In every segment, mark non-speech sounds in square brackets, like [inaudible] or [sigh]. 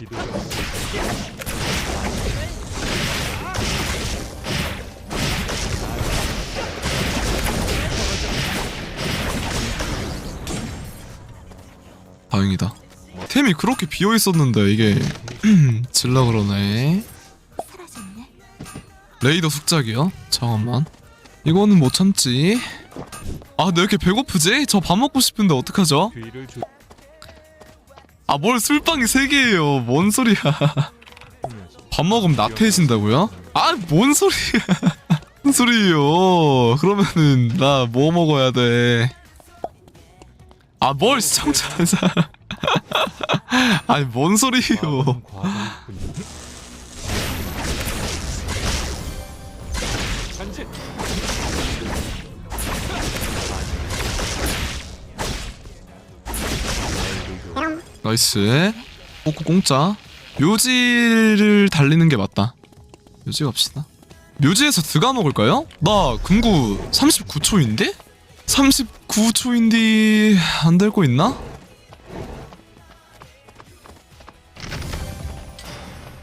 기도 좀 다행이다. 템이 그렇게 비어 있었는데 이게 [clears throat] 질라 그러네. 사라졌네. 레이더 숙작이요? 잠깐만. 이거는 못 참지. 아, 내 이렇게 배고프지? 저 밥 먹고 싶은데 어떡하죠? 귀를 주 아, 뭘 술빵이 3개예요. 뭔 소리야. 밥 먹으면 나태해진다고요? 아, 뭔 소리야. [laughs] 무슨 소리예요. 그러면은 나 뭐 먹어야 돼? 아, 뭘 시청자 [laughs] 아니, 뭔 소리예요. 나이스. 꼬꼬 공짜. 묘지를 달리는 게 맞다. 묘지 갑시다. 묘지에서 드가 먹을까요? 나 금구 39초인데? 39초인데 안 될 거 있나?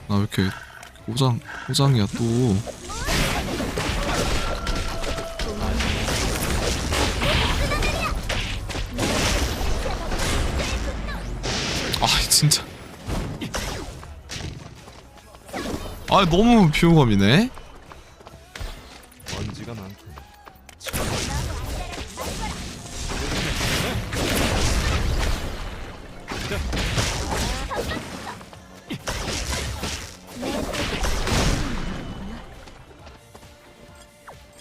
나 왜 이렇게 오장 오장이야 또. 진짜. 아 너무 비호감이네. 먼지가 많군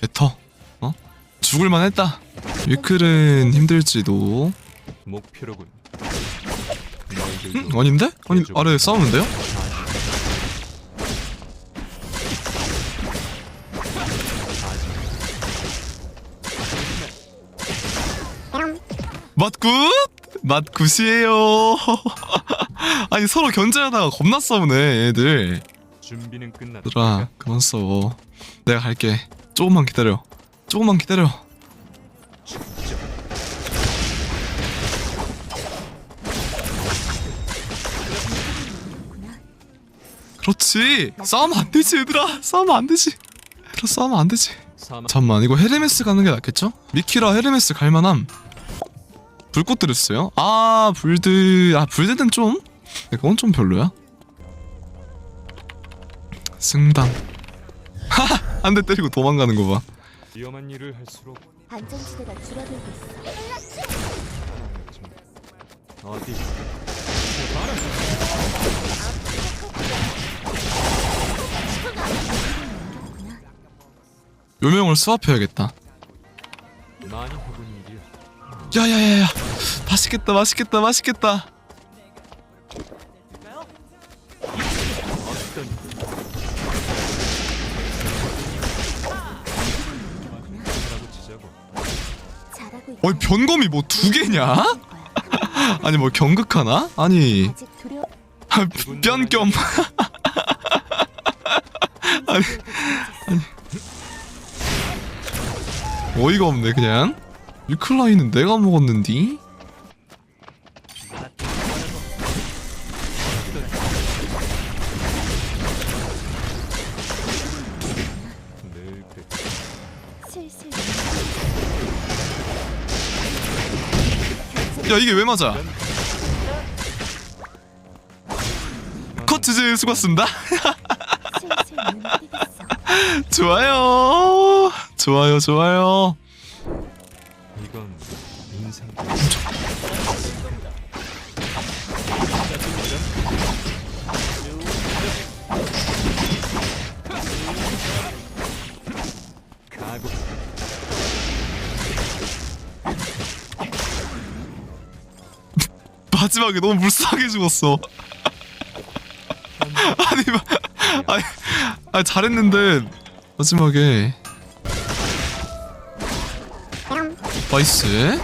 베터. 어? 죽을만 했다. 위클은 힘들지도. 목표로군 응? 아닌데? 아니 아래 싸우는데요? 맛굿? 맛굿이에요. [laughs] 아니 서로 견제하다가 겁나 싸우네 애들. 준비는 끝났다 얘들아 그만 싸워. 내가 갈게. 조금만 기다려. 조금만 기다려. 그렇지. 싸우면 안 되지 얘들아. 싸우면 안 되지. 얘들아 싸우면 안 되지. 잠만 이거 헤르메스 가는 게 낫겠죠? 미키라 헤르메스 갈만함 불꽃 드렸어요? 아 불드 아 불드는 좀 그건 좀 별로야 승당 하하 [laughs] 한 대 때리고 도망가는 거봐 위험한 일을 할수록 안전지대가 줄어들고 있어. 어디 요명을 스왑해야겠다 야야야야 맛있겠다 맛있겠다 맛있겠다. 어이 변검이 뭐 두 개냐? [laughs] 아니 뭐 경극하나? 아니 아직 두려워. [laughs] 아, 변겸 아니. 어이가 없네 그냥 유클라이는 내가 먹었는디? 야 이게 왜 맞아? 슬슬 눈이 뜨겠어. 좋아요. 좋아요 좋아요. 이건 인상 가고. 마지막에 너무 불쌍하게 죽었어. 아니 마- 아니 잘했는데 마지막에. 나이스.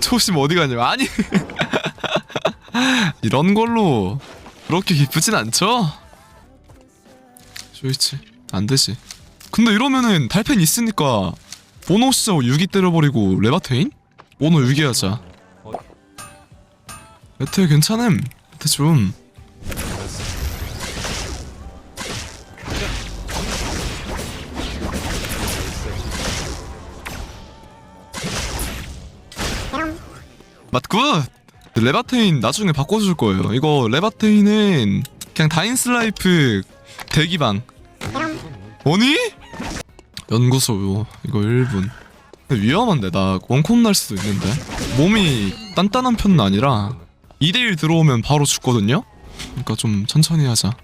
초심 어디 가냐? 아니. [laughs] 이런 걸로 그렇게 기쁘진 않죠? 쇼이치 안 되지. 근데 이러면은 달펜 있으니까 모노 쓰자고 유기 때려버리고 레바테인? 모노 유기 하자. 어, 레테 괜찮음. 레테 좀 맞굿 레바테인 나중에 바꿔줄 거예요. 이거 레바테인은 그냥 다인슬라이프 대기방 뭐니? 연구소 이거 1분 위험한데 나 원콤 날 수도 있는데. 몸이 단단한 편은 아니라 2대1 들어오면 바로 죽거든요? 그러니까 좀 천천히 하자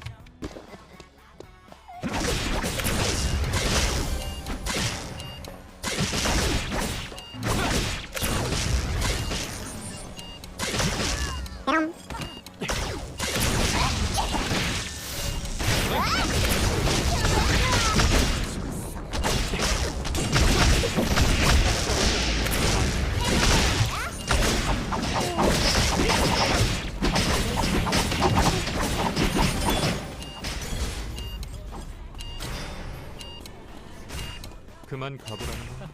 그만 가보라는 거.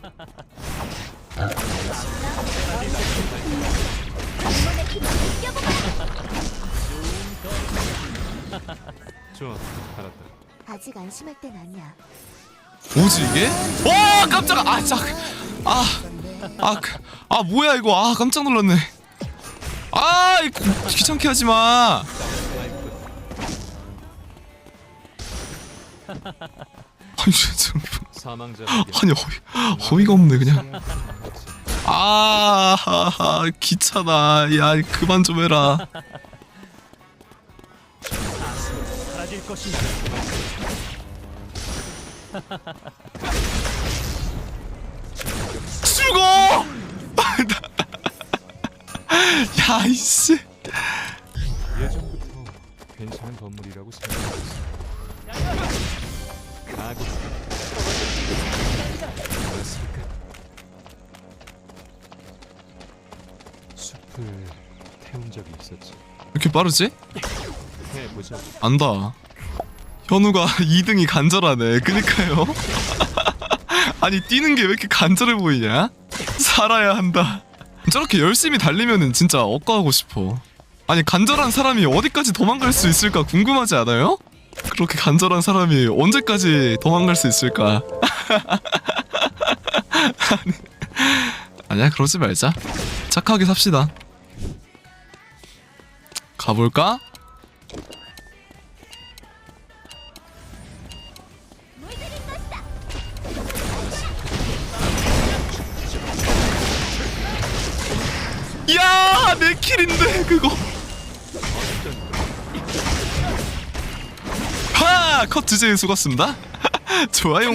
좋아, 알았다. 아직 안심할 땐 아니야. 뭐지 이게? 와 깜짝아 아짝아아 그- 아, 뭐야 이거 아 깜짝 놀랐네 아 이거 귀찮게 하지 마 아니 진짜 아니 어이, 어이가 없네 그냥. 아 하하, 귀찮아 야 그만 좀 해라. 죽어! [laughs] 야 이씨. 예전부터 괜찮은 건물이라고 생각했어. 가고. 숲을 태운 적이 있었지. 이렇게 빠르지? 해보자. 안다. 현우가 [laughs] 2등이 간절하네. 그니까요. [laughs] 아니 뛰는 게 왜 이렇게 간절해 보이냐? 살아야 한다. 저렇게 열심히 달리면은 진짜 억까하고 싶어. 아니 간절한 사람이 어디까지 도망갈 수 있을까 궁금하지 않아요? 그렇게 간절한 사람이 언제까지 도망갈 수 있을까? 아니, 아니야 그러지 말자. 착하게 삽시다. 가볼까? 야, 내 킬인데 그거. 컷 주제에 수고했습니다. [laughs] 좋아요.